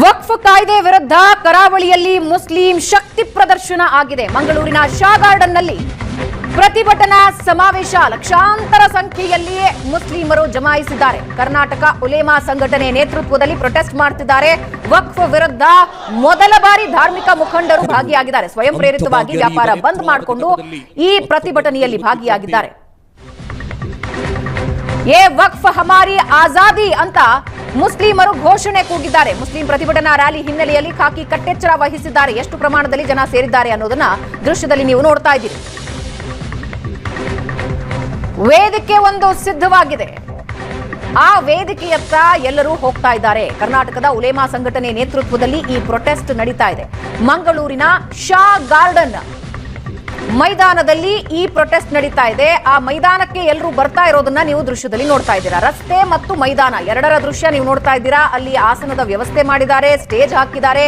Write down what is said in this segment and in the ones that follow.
ವಕ್ಫ್ ಕಾಯ್ದೆ ವಿರುದ್ಧ ಕರಾವಳಿಯಲ್ಲಿ ಮುಸ್ಲಿಂ ಶಕ್ತಿ ಪ್ರದರ್ಶನ ಆಗಿದೆ. ಮಂಗಳೂರಿನ ಶಾ ಗಾರ್ಡನ್ನಲ್ಲಿ ಪ್ರತಿಭಟನಾ ಸಮಾವೇಶ. ಲಕ್ಷಾಂತರ ಸಂಖ್ಯೆಯಲ್ಲಿ ಮುಸ್ಲಿಮರು ಜಮಾಯಿಸಿದ್ದಾರೆ. ಕರ್ನಾಟಕ ಉಲೇಮಾ ಸಂಘಟನೆ ನೇತೃತ್ವದಲ್ಲಿ ಪ್ರೊಟೆಸ್ಟ್ ಮಾಡ್ತಿದ್ದಾರೆ. ವಕ್ಫ್ ವಿರುದ್ಧ ಮೊದಲ ಬಾರಿ ಧಾರ್ಮಿಕ ಮುಖಂಡರು ಭಾಗಿಯಾಗಿದ್ದಾರೆ. ಸ್ವಯಂ ಪ್ರೇರಿತವಾಗಿ ವ್ಯಾಪಾರ ಬಂದ್ ಮಾಡಿಕೊಂಡು ಈ ಪ್ರತಿಭಟನೆಯಲ್ಲಿ ಭಾಗಿಯಾಗಿದ್ದಾರೆ. ಏ ವಕ್ಫ್ ಹಮಾರಿ ಆಜಾದಿ ಅಂತ ಮುಸ್ಲಿಮರು ಘೋಷಣೆ ಕೂಗಿದ್ದಾರೆ. ಮುಸ್ಲಿಂ ಪ್ರತಿಭಟನಾ ರ್ಯಾಲಿ ಹಿನ್ನೆಲೆಯಲ್ಲಿ ಖಾಕಿ ಕಟ್ಟೆಚ್ಚರ ವಹಿಸಿದ್ದಾರೆ. ಎಷ್ಟು ಪ್ರಮಾಣದಲ್ಲಿ ಜನ ಸೇರಿದ್ದಾರೆ ಅನ್ನೋದನ್ನ ದೃಶ್ಯದಲ್ಲಿ ನೀವು ನೋಡ್ತಾ ಇದ್ದೀರಿ. ವೇದಿಕೆ ಒಂದು ಸಿದ್ಧವಾಗಿದೆ. ಆ ವೇದಿಕೆಯತ್ತ ಎಲ್ಲರೂ ಹೋಗ್ತಾ ಇದ್ದಾರೆ. ಕರ್ನಾಟಕದ ಉಲೇಮಾ ಸಂಘಟನೆ ನೇತೃತ್ವದಲ್ಲಿ ಈ ಪ್ರೊಟೆಸ್ಟ್ ನಡೀತಾ ಇದೆ. ಮಂಗಳೂರಿನ ಶಾ ಗಾರ್ಡನ್ ಮೈದಾನದಲ್ಲಿ ಈ ಪ್ರೊಟೆಸ್ಟ್ ನಡೀತಾ ಇದೆ. ಆ ಮೈದಾನಕ್ಕೆ ಎಲ್ಲರೂ ಬರ್ತಾ ಇರೋದನ್ನ ನೀವು ದೃಶ್ಯದಲ್ಲಿ ನೋಡ್ತಾ ಇದ್ದೀರಾ. ರಸ್ತೆ ಮತ್ತು ಮೈದಾನ ಎರಡರ ದೃಶ್ಯ ನೀವು ನೋಡ್ತಾ ಇದ್ದೀರಾ. ಅಲ್ಲಿ ಆಸನದ ವ್ಯವಸ್ಥೆ ಮಾಡಿದ್ದಾರೆ, ಸ್ಟೇಜ್ ಹಾಕಿದ್ದಾರೆ.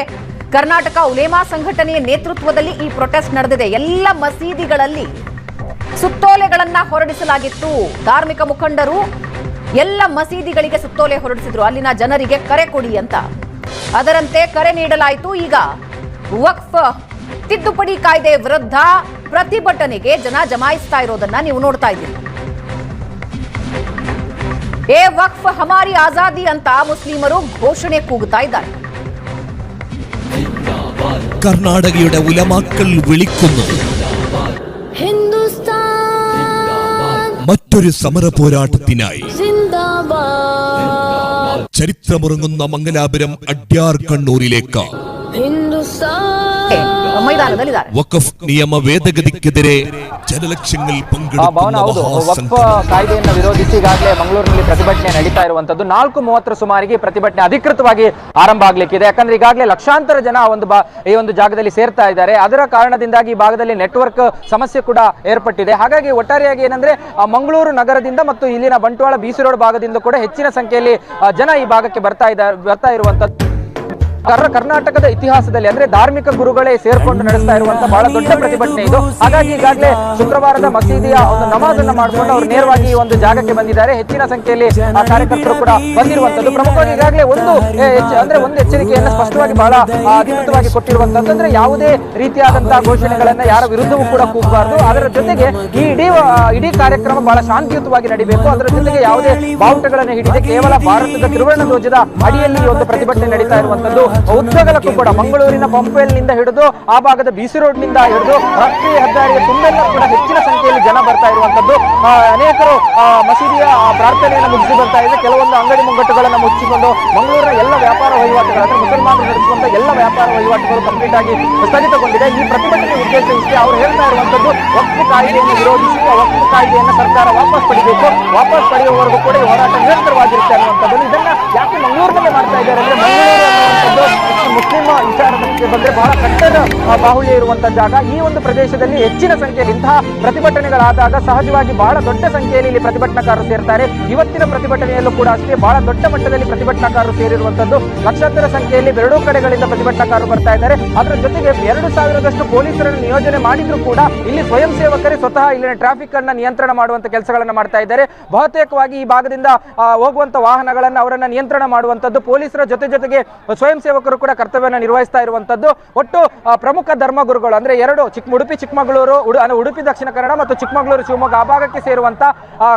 ಕರ್ನಾಟಕ ಉಲೇಮಾ ಸಂಘಟನೆಯ ನೇತೃತ್ವದಲ್ಲಿ ಈ ಪ್ರೊಟೆಸ್ಟ್ ನಡೆದಿದೆ. ಎಲ್ಲ ಮಸೀದಿಗಳಲ್ಲಿ ಸುತ್ತೋಲೆಗಳನ್ನ ಹೊರಡಿಸಲಾಗಿತ್ತು. ಧಾರ್ಮಿಕ ಮುಖಂಡರು ಎಲ್ಲ ಮಸೀದಿಗಳಿಗೆ ಸುತ್ತೋಲೆ ಹೊರಡಿಸಿದ್ರು. ಅಲ್ಲಿನ ಜನರಿಗೆ ಕರೆ ಕೊಡಿ ಅಂತ. ಅದರಂತೆ ಕರೆ ನೀಡಲಾಯಿತು. ಈಗ ವಕ್ಫ್, ತಿದ್ದುಪಡಿ ಕಾಯ್ದೆ ವಿರುದ್ಧ ಪ್ರತಿಭಟನೆಗೆ ಜನ ಜಮಾಯಿಸ್ತಾ ಇರೋದನ್ನ ನೀವು ನೋಡ್ತಾ ಇದ್ದೀರಿ. ಏ ವಕ್ಫ್ ಹಮಾರಿ ಆಜಾದಿ ಅಂತ ಮುಸ್ಲಿಮರು ಘೋಷಣೆ ಕೂಗುತ್ತಾ ಇದ್ದಾರೆ. കർണാടകയുടെ ഉലമാക്കൾ വിളിക്കുന്നു മറ്റൊരു സമര പോരാട്ടത്തിനായി. ചരിത്രമുറങ്ങുന്ന മംഗലാപുരം അഡ്യാർ കണ്ണൂരിലേക്ക് ഹിന്ദുസ്ഥാൻ ಮೈದಾನದಲ್ಲಿದ್ದಾರೆ. ನಿಯಮ ಕಾಯ್ದೆಯನ್ನು ವಿರೋಧಿಸಿ ಈಗಾಗಲೇ ಮಂಗಳೂರಿನಲ್ಲಿ ಪ್ರತಿಭಟನೆ ನಡೀತಾ ಇರುವಂತದ್ದು ನಾಲ್ಕು ಮೂವತ್ತರ ಸುಮಾರಿಗೆ ಪ್ರತಿಭಟನೆ ಅಧಿಕೃತವಾಗಿ ಆರಂಭ ಆಗ್ಲಿಕ್ಕಿದೆ. ಯಾಕಂದ್ರೆ ಈಗಾಗಲೇ ಲಕ್ಷಾಂತರ ಜನ ಒಂದು ಈ ಒಂದು ಜಾಗದಲ್ಲಿ ಸೇರ್ತಾ ಇದ್ದಾರೆ. ಅದರ ಕಾರಣದಿಂದಾಗಿ ಈ ಭಾಗದಲ್ಲಿ ನೆಟ್ವರ್ಕ್ ಸಮಸ್ಯೆ ಕೂಡ ಏರ್ಪಟ್ಟಿದೆ. ಹಾಗಾಗಿ ಒಟ್ಟಾರೆಯಾಗಿ ಏನಂದ್ರೆ ಮಂಗಳೂರು ನಗರದಿಂದ ಮತ್ತು ಇಲ್ಲಿನ ಬಂಟ್ವಾಳ ಬೀಸಿ ರೋಡ್ ಭಾಗದಿಂದ ಕೂಡ ಹೆಚ್ಚಿನ ಸಂಖ್ಯೆಯಲ್ಲಿ ಜನ ಈ ಭಾಗಕ್ಕೆ ಬರ್ತಾ ಇದ್ದಾರೆ ಬರ್ತಾ ಇರುವಂತದ್ದು ಕರ್ನಾಟಕದ ಇತಿಹಾಸದಲ್ಲಿ ಅಂದ್ರೆ ಧಾರ್ಮಿಕ ಗುರುಗಳೇ ಸೇರ್ಕೊಂಡು ನಡೆಸ್ತಾ ಇರುವಂತ ಬಹಳ ದೊಡ್ಡ ಪ್ರತಿಭಟನೆ ಇದು. ಹಾಗಾಗಿ ಈಗಾಗಲೇ ಶುಕ್ರವಾರದ ಮಸೀದಿಯ ಒಂದು ನಮಾಜ್ ಅನ್ನ ಮಾಡಿಕೊಂಡು ಅವರು ನೇರವಾಗಿ ಈ ಒಂದು ಜಾಗಕ್ಕೆ ಬಂದಿದ್ದಾರೆ. ಹೆಚ್ಚಿನ ಸಂಖ್ಯೆಯಲ್ಲಿ ಆ ಕಾರ್ಯಕರ್ತರು ಕೂಡ ಬಂದಿರುವಂತದ್ದು ಪ್ರಮುಖವಾಗಿ ಈಗಾಗಲೇ ಒಂದು ಅಂದ್ರೆ ಒಂದು ಎಚ್ಚರಿಕೆಯನ್ನು ಸ್ಪಷ್ಟವಾಗಿ ಬಹಳ ಅಧಿಕೃತವಾಗಿ ಕೊಟ್ಟಿರುವಂತದ್ದು ಅಂದ್ರೆ ಯಾವುದೇ ರೀತಿಯಾದಂತಹ ಘೋಷಣೆಗಳನ್ನ ಯಾರ ವಿರುದ್ಧವೂ ಕೂಡ ಕೂಗಬಾರದು. ಅದರ ಜೊತೆಗೆ ಈ ಇಡೀ ಇಡೀ ಕಾರ್ಯಕ್ರಮ ಬಹಳ ಶಾಂತಿಯುತವಾಗಿ ನಡೀಬೇಕು. ಅದರ ಜೊತೆಗೆ ಯಾವುದೇ ಬಾವುಟಗಳನ್ನು ಹಿಡಿದೆ ಕೇವಲ ಭಾರತದ ತ್ರಿವರ್ಣ ಧ್ವಜದ ಅಡಿಯಲ್ಲಿ ಒಂದು ಪ್ರತಿಭಟನೆ ನಡೀತಾ ಇರುವಂತದ್ದು ಉದ್ದಗಲಕ್ಕೂ ಕೂಡ ಮಂಗಳೂರಿನ ಪಂಪೆಲ್ನಿಂದ ಹಿಡಿದು ಆ ಭಾಗದ ಬಿಸಿ ರೋಡ್ನಿಂದ ಹಿಡಿದು ರಾಷ್ಟ್ರೀಯ ಹೆದ್ದಾರಿಯ ತುಂಬೆಲ್ಲ ಕೂಡ ಹೆಚ್ಚಿನ ಸಂಖ್ಯೆಯಲ್ಲಿ ಜನ ಬರ್ತಾ ಇರುವಂತದ್ದು ಅನೇಕರು ಮಸೀದಿಯ ಪ್ರಾರ್ಥನೆಯನ್ನು ಮುಗಿಸಿ ಬರ್ತಾ ಇದೆ ಕೆಲವೊಂದು ಅಂಗಡಿ ಮುಂಗಟ್ಟುಗಳನ್ನು ಮುಚ್ಚಿಕೊಂಡು ಮಂಗಳೂರಿನ ಎಲ್ಲ ವ್ಯಾಪಾರ ವಹಿವಾಟುಗಳು ಅಂದ್ರೆ ಮುಸಲ್ಮಾನರು ನಡೆಸುವಂತಹ ಎಲ್ಲ ವ್ಯಾಪಾರ ವಹಿವಾಟುಗಳು ಕಂಪ್ಲೀಟ್ ಆಗಿ ಸ್ಥಗಿತಗೊಂಡಿದೆ. ಈ ಪ್ರತಿಭಟನೆ ಉದ್ದೇಶ ಅವರು ಹೇಳ್ತಾ ಇರುವಂತದ್ದು ವಕ್ಫ್ ಕಾಯ್ದೆಯನ್ನು ವಿರೋಧಿಸಿ, ಆ ಕಾಯ್ದೆಯನ್ನು ಸರ್ಕಾರ ವಾಪಸ್ ಪಡಿಬೇಕು. ವಾಪಸ್ ಪಡೆಯುವವರೆಗೂ ಕೂಡ ಈ ಹೋರಾಟ ನಿರಂತರವಾಗಿರುತ್ತೆ ಅನ್ನುವಂಥದ್ದು ಇದನ್ನ ಯಾಕೆ ಮಂಗಳೂರಿನಲ್ಲಿ ಮಾಡ್ತಾ ಇದ್ದಾರೆ ಅಂದ್ರೆ ಮಂಗಳೂರು ಮುಸ್ಲಿಂ ವಿಚಾರಕ್ಕೆ ಬಂದರೆ ಬಹಳ ಕಟ್ಟದ ಬಾಹುಳ್ಯ ಇರುವಂತ ಜಾಗ. ಈ ಒಂದು ಪ್ರದೇಶದಲ್ಲಿ ಹೆಚ್ಚಿನ ಸಂಖ್ಯೆಯಲ್ಲಿ ಇಂತಹ ಪ್ರತಿಭಟನೆಗಳಾದಾಗ ಸಹಜವಾಗಿ ಬಹಳ ದೊಡ್ಡ ಸಂಖ್ಯೆಯಲ್ಲಿ ಇಲ್ಲಿ ಪ್ರತಿಭಟನಾಕಾರರು ಸೇರ್ತಾರೆ. ಇವತ್ತಿನ ಪ್ರತಿಭಟನೆಯಲ್ಲೂ ಕೂಡ ಅಷ್ಟೇ, ಬಹಳ ದೊಡ್ಡ ಮಟ್ಟದಲ್ಲಿ ಪ್ರತಿಭಟನಾಕಾರರು ಸೇರಿರುವಂತದ್ದು. ಲಕ್ಷಾಂತರ ಸಂಖ್ಯೆಯಲ್ಲಿ ಎರಡೂ ಕಡೆಗಳಿಂದ ಪ್ರತಿಭಟನಾಕಾರರು ಬರ್ತಾ ಇದ್ದಾರೆ. ಅದರ ಜೊತೆಗೆ ಎರಡು ಸಾವಿರದಷ್ಟು ಪೊಲೀಸರನ್ನು ನಿಯೋಜನೆ ಮಾಡಿದ್ರು ಕೂಡ ಇಲ್ಲಿ ಸ್ವಯಂ ಸೇವಕರೇ ಸ್ವತಃ ಇಲ್ಲಿನ ಟ್ರಾಫಿಕ್ ಅನ್ನ ನಿಯಂತ್ರಣ ಮಾಡುವಂತ ಕೆಲಸಗಳನ್ನ ಮಾಡ್ತಾ ಇದ್ದಾರೆ. ಬಹುತೇಕವಾಗಿ ಈ ಭಾಗದಿಂದ ಹೋಗುವಂತ ವಾಹನಗಳನ್ನ ಅವರನ್ನ ನಿಯಂತ್ರಣ ಮಾಡುವಂತದ್ದು ಪೊಲೀಸರ ಜೊತೆ ಜೊತೆಗೆ ಸ್ವಯಂ ಸೇವಕರು ಕೂಡ ಕರ್ತವ್ಯವನ್ನು ನಿರ್ವಹಿಸ್ತಾ ಇರುವಂತದ್ದು. ಒಟ್ಟು ಪ್ರಮುಖ ಧರ್ಮಗುರುಗಳು ಅಂದ್ರೆ ಎರಡು ಚಿಕ್ಕ ಉಡುಪಿ, ಚಿಕ್ಕಮಗಳೂರು ಉಡುಪಿ, ದಕ್ಷಿಣ ಕನ್ನಡ ಮತ್ತು ಚಿಕ್ಕಮಗಳೂರು, ಶಿವಮೊಗ್ಗ ಆ ಭಾಗಕ್ಕೆ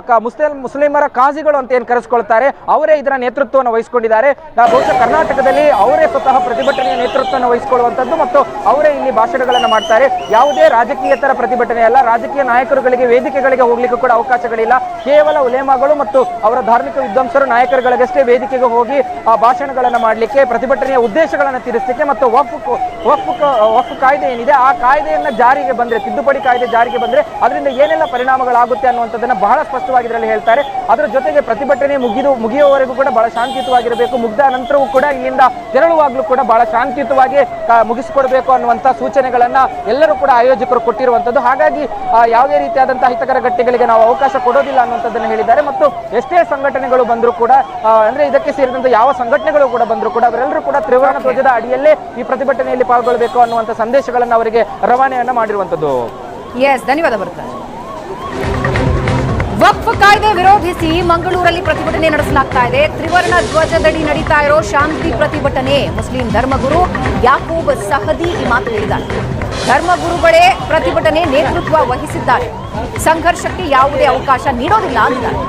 ಕ- ಮುಸ್ಲಿಂ, ಮುಸ್ಲಿಮರ ಕಾಜಿಗಳು ಅಂತ ಏನು ಕರೆಸ್ಕೊಳ್ತಾರೆ, ಅವರೇ ಇದರ ನೇತೃತ್ವವನ್ನು ವಹಿಸಿಕೊಂಡಿದ್ದಾರೆ. ಬಹುಶಃ ಕರ್ನಾಟಕದಲ್ಲಿ ಅವರೇ ಸ್ವತಃ ಪ್ರತಿಭಟನೆಯ ನೇತೃತ್ವವನ್ನು ವಹಿಸಿಕೊಳ್ಳುವಂತದ್ದು ಮತ್ತು ಅವರೇ ಇಲ್ಲಿ ಭಾಷಣಗಳನ್ನು ಮಾಡ್ತಾರೆ. ಯಾವುದೇ ರಾಜಕೀಯೇತರ ಪ್ರತಿಭಟನೆ ಅಲ್ಲ, ರಾಜಕೀಯ ನಾಯಕರುಗಳಿಗೆ ವೇದಿಕೆಗಳಿಗೆ ಹೋಗ್ಲಿಕ್ಕೂ ಕೂಡ ಅವಕಾಶಗಳಿಲ್ಲ. ಕೇವಲ ಉಲೇಮಾಗಳು ಮತ್ತು ಅವರ ಧಾರ್ಮಿಕ ವಿದ್ವಾಂಸರು ನಾಯಕರುಗಳಿಗಷ್ಟೇ ವೇದಿಕೆಗೆ ಹೋಗಿ, ಆ, ಭಾಷಣಗಳನ್ನು ಮಾಡಲಿಕ್ಕೆ, ಪ್ರತಿಭಟನೆಯ ಉದ್ದೇಶಗಳನ್ನು ತಿಳಿಸಲಿಕ್ಕೆ ಮತ್ತು ವಕ್ಫ್ ವಕ್ಫ್ ವಕ್ಫ್ ಕಾಯ್ದೆ ಏನಿದೆ, ಆ ಕಾಯ್ದೆಯನ್ನ ಜಾರಿಗೆ ಬಂದ್ರೆ, ತಿದ್ದುಪಡಿ ಕಾಯ್ದೆ ಜಾರಿಗೆ ಬಂದ್ರೆ ಅದರಿಂದ ಏನೆಲ್ಲ ಪರಿಣಾಮಗಳಾಗುತ್ತೆ ಅನ್ನುವಂಥದ್ದನ್ನ ಬಹಳ ಸ್ಪಷ್ಟವಾಗಿ ಇದರಲ್ಲಿ ಹೇಳ್ತಾರೆ. ಅದರ ಜೊತೆಗೆ ಪ್ರತಿಭಟನೆ ಮುಗಿದು ಮುಗಿಯುವವರೆಗೂ ಕೂಡ ಬಹಳ ಶಾಂತಿಯುತವಾಗಿರಬೇಕು. ಮುಗ್ದ ನಂತರವೂ ಕೂಡ ಇಲ್ಲಿಂದ ತೆರಳುವಾಗಲೂ ಕೂಡ ಬಹಳ ಶಾಂತಿಯುತವಾಗಿ ಮುಗಿಸಿಕೊಡಬೇಕು ಅನ್ನುವಂಥ ಸೂಚನೆಗಳನ್ನ ಎಲ್ಲರೂ ಕೂಡ ಆಯೋಜಕರು ಕೊಟ್ಟಿರುವಂಥದ್ದು. ಹಾಗಾಗಿ ಯಾವುದೇ ರೀತಿಯಾದಂತಹ ಹಿತಕರ ಗಟ್ಟಿಗಳಿಗೆ ನಾವು ಅವಕಾಶ ಕೊಡೋದಿಲ್ಲ ಅನ್ನುವಂಥದ್ದನ್ನು ಹೇಳಿದ್ದಾರೆ. ಮತ್ತು ಎಷ್ಟೇ ಸಂಘಟನೆಗಳು ಬಂದರೂ ಕೂಡ ಅಂದ್ರೆ ಇದಕ್ಕೆ ಸೇರಿದಂತೆ ಯಾವ ಸಂಘಟನೆಗಳು ಕೂಡ ಬಂದರೂ ಕೂಡ ಅವರೆಲ್ಲರೂ ಕೂಡ ತ್ರಿವರ್ಣ ಧ್ವಜದ ಅಡಿಯಲ್ಲೇ ಈ ಪ್ರತಿಭಟನೆಯಲ್ಲಿ ಪಾಲ್ಗೊಳ್ಳಬೇಕು ಅನ್ನುವಂಥ ಸಂದೇಶಗಳನ್ನು ಅವರಿಗೆ ರವಾನೆಯನ್ನ ಮಾಡಿರುವಂತದ್ದು ಎಸ್ ಧನ್ಯವಾದ ಬರ್ತಾರೆ ವಕ್ಫ್ ಕಾಯ್ದೆ ವಿರೋಧಿಸಿ ಮಂಗಳೂರಲ್ಲಿ ಪ್ರತಿಭಟನೆ ನಡೆಸಲಾಗ್ತಾ ಇದೆ. ತ್ರಿವರ್ಣ ಧ್ವಜದಡಿ ನಡೀತಾ ಇರೋ ಶಾಂತಿ ಪ್ರತಿಭಟನೆ. ಮುಸ್ಲಿಂ ಧರ್ಮಗುರು ಯಾಕೂಬ್ ಸಹದಿ ಈ ಮಾತು ಹೇಳಿದ್ದಾರೆ. ಧರ್ಮಗುರುಗಳೇ ಪ್ರತಿಭಟನೆ ನೇತೃತ್ವ ವಹಿಸಿದ್ದಾರೆ. ಸಂಘರ್ಷಕ್ಕೆ ಯಾವುದೇ ಅವಕಾಶ ನೀಡೋದಿಲ್ಲ ಅಂದಿದ್ದಾರೆ.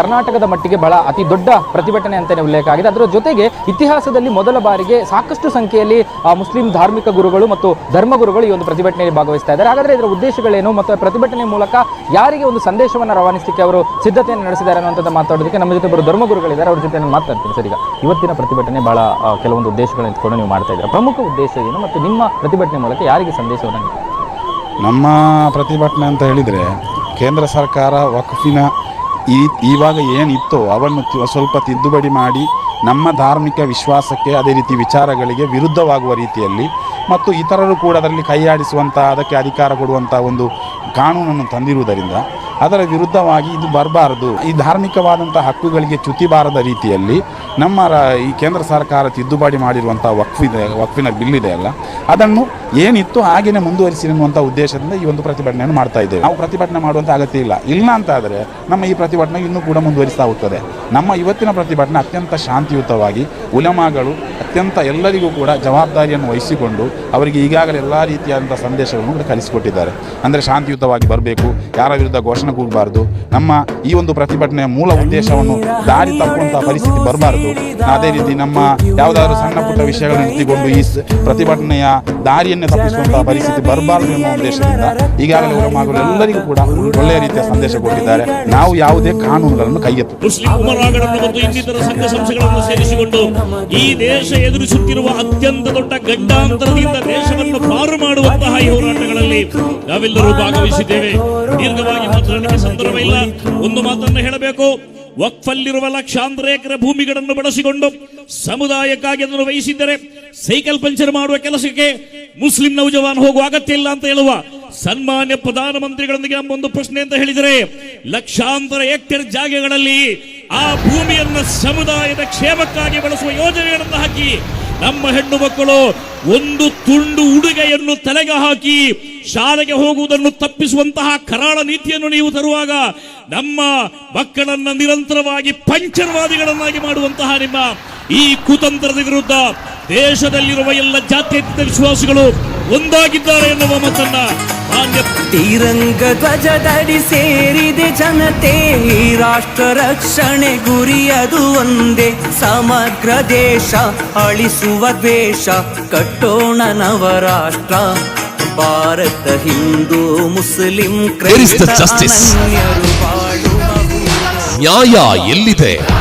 ಕರ್ನಾಟಕದ ಮಟ್ಟಿಗೆ ಬಹಳ ಅತಿ ದೊಡ್ಡ ಪ್ರತಿಭಟನೆ ಅಂತಲೇ ಉಲ್ಲೇಖ ಆಗಿದೆ. ಅದರ ಜೊತೆಗೆ ಇತಿಹಾಸದಲ್ಲಿ ಮೊದಲ ಬಾರಿಗೆ ಸಾಕಷ್ಟು ಸಂಖ್ಯೆಯಲ್ಲಿ ಮುಸ್ಲಿಂ ಧಾರ್ಮಿಕ ಗುರುಗಳು ಮತ್ತು ಧರ್ಮಗುರುಗಳು ಈ ಒಂದು ಪ್ರತಿಭಟನೆಯಲ್ಲಿ ಭಾಗವಹಿಸ್ತಾ ಇದ್ದಾರೆ. ಹಾಗಾದರೆ ಇದರ ಉದ್ದೇಶಗಳೇನು ಮತ್ತು ಪ್ರತಿಭಟನೆ ಮೂಲಕ ಯಾರಿಗೆ ಒಂದು ಸಂದೇಶವನ್ನು ರವಾನಿಸಲಿಕ್ಕೆ ಅವರು ಸಿದ್ಧತೆಯನ್ನು ನಡೆಸಿದ್ದಾರೆ ಅನ್ನುವಂಥದ್ದು ಮಾತಾಡೋದಕ್ಕೆ ನಮ್ಮ ಜೊತೆ ಒಬ್ಬರು ಧರ್ಮಗುರುಗಳಿದ್ದಾರೆ ಅವ್ರ ಜೊತೆ ನಾನು ಮಾತಾಡ್ತೀನಿ ಸರ್ ಈಗ. ಇವತ್ತಿನ ಪ್ರತಿಭಟನೆ ಬಹಳ ಕೆಲವೊಂದು ಉದ್ದೇಶಗಳನ್ನು ಇಟ್ಕೊಂಡು ನೀವು ಮಾಡ್ತಾ ಇದ್ದಾರೆ? ಪ್ರಮುಖ ಉದ್ದೇಶ ಏನು ಮತ್ತು ನಿಮ್ಮ ಪ್ರತಿಭಟನೆ ಮೂಲಕ ಯಾರಿಗೆ ಸಂದೇಶವನ್ನು? ನಮ್ಮ ಪ್ರತಿಭಟನೆ ಅಂತ ಹೇಳಿದರೆ ಕೇಂದ್ರ ಸರ್ಕಾರ ವಕ್ಫಿನ ಈ ಇವಾಗ ಏನಿತ್ತೋ ಅವನ್ನು ಸ್ವಲ್ಪ ತಿದ್ದುಪಡಿ ಮಾಡಿ ನಮ್ಮ ಧಾರ್ಮಿಕ ವಿಶ್ವಾಸಕ್ಕೆ ಅದೇ ರೀತಿ ವಿಚಾರಗಳಿಗೆ ವಿರುದ್ಧವಾಗುವ ರೀತಿಯಲ್ಲಿ ಮತ್ತು ಇತರರು ಕೂಡ ಅದರಲ್ಲಿ ಕೈಯಾಡಿಸುವಂಥ ಅದಕ್ಕೆ ಅಧಿಕಾರ ಕೊಡುವಂಥ ಒಂದು ಕಾನೂನನ್ನು ತಂದಿರುವುದರಿಂದ ಅದರ ವಿರುದ್ಧವಾಗಿ ಇದು ಬರಬಾರದು. ಈ ಧಾರ್ಮಿಕವಾದಂಥ ಹಕ್ಕುಗಳಿಗೆ ಚ್ಯುತಿ ಬಾರದ ರೀತಿಯಲ್ಲಿ ನಮ್ಮ ಈ ಕೇಂದ್ರ ಸರ್ಕಾರ ತಿದ್ದುಪಡಿ ಮಾಡಿರುವಂಥ ವಕ್ಫಿದೆ, ವಕ್ಫಿನ ಬಿಲ್ ಇದೆ ಅಲ್ಲ, ಅದನ್ನು ಏನಿತ್ತು ಹಾಗೆಯೇ ಮುಂದುವರಿಸಿ ಎನ್ನುವಂಥ ಉದ್ದೇಶದಿಂದ ಈ ಒಂದು ಪ್ರತಿಭಟನೆಯನ್ನು ಮಾಡ್ತಾ ಇದ್ದೇವೆ. ನಾವು ಪ್ರತಿಭಟನೆ ಮಾಡುವಂಥ ಅಗತ್ಯ ಇಲ್ಲ. ಇಲ್ಲ ಅಂತ ಆದರೆ ನಮ್ಮ ಈ ಪ್ರತಿಭಟನೆ ಇನ್ನೂ ಕೂಡ ಮುಂದುವರಿಸ್ತಾ ಹೋಗ್ತದೆ. ನಮ್ಮ ಇವತ್ತಿನ ಪ್ರತಿಭಟನೆ ಅತ್ಯಂತ ಶಾಂತಿಯುತವಾಗಿ ಉಲಮಾಗಳು ಅತ್ಯಂತ ಎಲ್ಲರಿಗೂ ಕೂಡ ಜವಾಬ್ದಾರಿಯನ್ನು ವಹಿಸಿಕೊಂಡು ಅವರಿಗೆ ಈಗಾಗಲೇ ಎಲ್ಲ ರೀತಿಯಾದಂಥ ಸಂದೇಶಗಳನ್ನು ಕೂಡ ಕಲಿಸಿಕೊಟ್ಟಿದ್ದಾರೆ ಅಂದರೆ ಶಾಂತಿಯುತವಾಗಿ ಬರಬೇಕು, ಯಾರ ವಿರುದ್ಧ ಘೋಷಣೆ ಕೂಗಬಾರ್ದು, ನಮ್ಮ ಈ ಒಂದು ಪ್ರತಿಭಟನೆಯ ಮೂಲ ಉದ್ದೇಶವನ್ನು ದಾರಿ ತಪ್ಪುವಂಥ ಪರಿಸ್ಥಿತಿ ಬರಬಾರ್ದು. ಅದೇ ರೀತಿ ನಮ್ಮ ಯಾವುದಾದ್ರೂ ಸಣ್ಣ ಪುಟ್ಟ ವಿಷಯಗಳನ್ನು ಎತ್ತಿಕೊಂಡು ಈ ಪ್ರತಿಭಟನೆಯ ದಾರಿಯನ್ನೇ ತಪ್ಪಿಸುವಂತಹ ಪರಿಸ್ಥಿತಿ ಬರಬಾರದು ಎನ್ನುವ ಉದ್ದೇಶದಿಂದ ಈಗಾಗಲೇ ಉಲಮಾಗಳು ಎಲ್ಲರಿಗೂ ಕೂಡ ಒಳ್ಳೆಯ ರೀತಿಯ ಸಂದೇಶ ಕೊಟ್ಟಿದ್ದಾರೆ. ನಾವು ಯಾವುದೇ ಕಾನೂನುಗಳನ್ನು ಕೈ ಎತ್ತು ಮುಸ್ಲಿಂ ಉಮರಾಗಳನ್ನು ಮತ್ತು ಇನ್ನಿತರ ಸಂಘ ಸಂಸ್ಥೆಗಳನ್ನು ಸೇರಿಸಿಕೊಂಡು ಈ ದೇಶ ಎದುರಿಸುತ್ತಿರುವ ಅತ್ಯಂತ ದೊಡ್ಡ ಗಡ್ಡಾಂತರದಿಂದ ದೇಶವನ್ನು ಪಾರು ಮಾಡುವಂತಹ ಈ ಹೋರಾಟಗಳಲ್ಲಿ ನಾವೆಲ್ಲರೂ ಭಾಗವಹಿಸಿದ್ದೇವೆ. ದೀರ್ಘವಾಗಿ ಮಾತನಾಡಲಿಕ್ಕೆ ಸಂದರ್ಭ ಇಲ್ಲ. ಒಂದು ಮಾತನ್ನು ಹೇಳಬೇಕು. ವಕ್ಫಲ್ಲಿರುವ ಲಕ್ಷಾಂತರ ಎಕರೆ ಭೂಮಿಗಳನ್ನು ಬಳಸಿಕೊಂಡು ಸಮುದಾಯಕ್ಕಾಗಿ ಅದನ್ನು ವಹಿಸಿದ್ದರೆ ಸೈಕಲ್ ಪಂಚರ್ ಮಾಡುವ ಕೆಲಸಕ್ಕೆ ಮುಸ್ಲಿಂ ನೌಜವಾನ್ ಹೋಗುವ ಅಗತ್ಯ ಇಲ್ಲ ಅಂತ ಹೇಳುವ ಸನ್ಮಾನ್ಯ ಪ್ರಧಾನಮಂತ್ರಿಗಳೊಂದಿಗೆ ನಮ್ಮ ಒಂದು ಪ್ರಶ್ನೆ ಅಂತ ಹೇಳಿದರೆ, ಲಕ್ಷಾಂತರ ಎಕರೆ ಜಾಗಗಳಲ್ಲಿ ಆ ಭೂಮಿಯನ್ನು ಸಮುದಾಯದ ಕ್ಷೇಮಕ್ಕಾಗಿ ಬಳಸುವ ಯೋಜನೆಗಳನ್ನು ಹಾಕಿ ನಮ್ಮ ಹೆಣ್ಣು ಮಕ್ಕಳು ಒಂದು ತುಂಡು ಉಡುಗೆಯನ್ನು ತಲೆಗೆ ಹಾಕಿ ಶಾಲೆಗೆ ಹೋಗುವುದನ್ನು ತಪ್ಪಿಸುವಂತಹ ಕರಾಳ ನೀತಿಯನ್ನು ನೀವು ತರುವಾಗ ನಮ್ಮ ಮಕ್ಕಳನ್ನ ನಿರಂತರವಾಗಿ ಪಂಚರ್ವಾದಿಗಳನ್ನಾಗಿ ಮಾಡುವಂತಹ ನಿಮ್ಮ ಈ ಕುತಂತ್ರದ ವಿರುದ್ಧ ದೇಶದಲ್ಲಿರುವ ಎಲ್ಲ ಜಾತ್ಯತೀತ ವಿಶ್ವಾಸಿಗಳು ಒಂದಾಗಿದ್ದಾರೆ ಎನ್ನುವ ಮಾತನ್ನ ಮಾನ್ಯ ತಿರಂಗ ಧ್ವಜದಡಿ ಸೇರಿದೆ ಜನತೆ, ಈ ರಾಷ್ಟ್ರ ರಕ್ಷಣೆ ಗುರಿಯದು ಒಂದೇ. ಸಮಗ್ರ ದೇಶ, ಅಳಿಸುವ ದ್ವೇಷ ಕಟ್ಟೋಣ ನವರಾಷ್ಟ್ರ ಭಾರತ ಹಿಂದೂ ಮುಸ್ಲಿಂ ಕ್ರೈಸ್ತ ಜಸ್ಟಿಸ್ ನ್ಯಾಯ ಎಲ್ಲಿದೆ?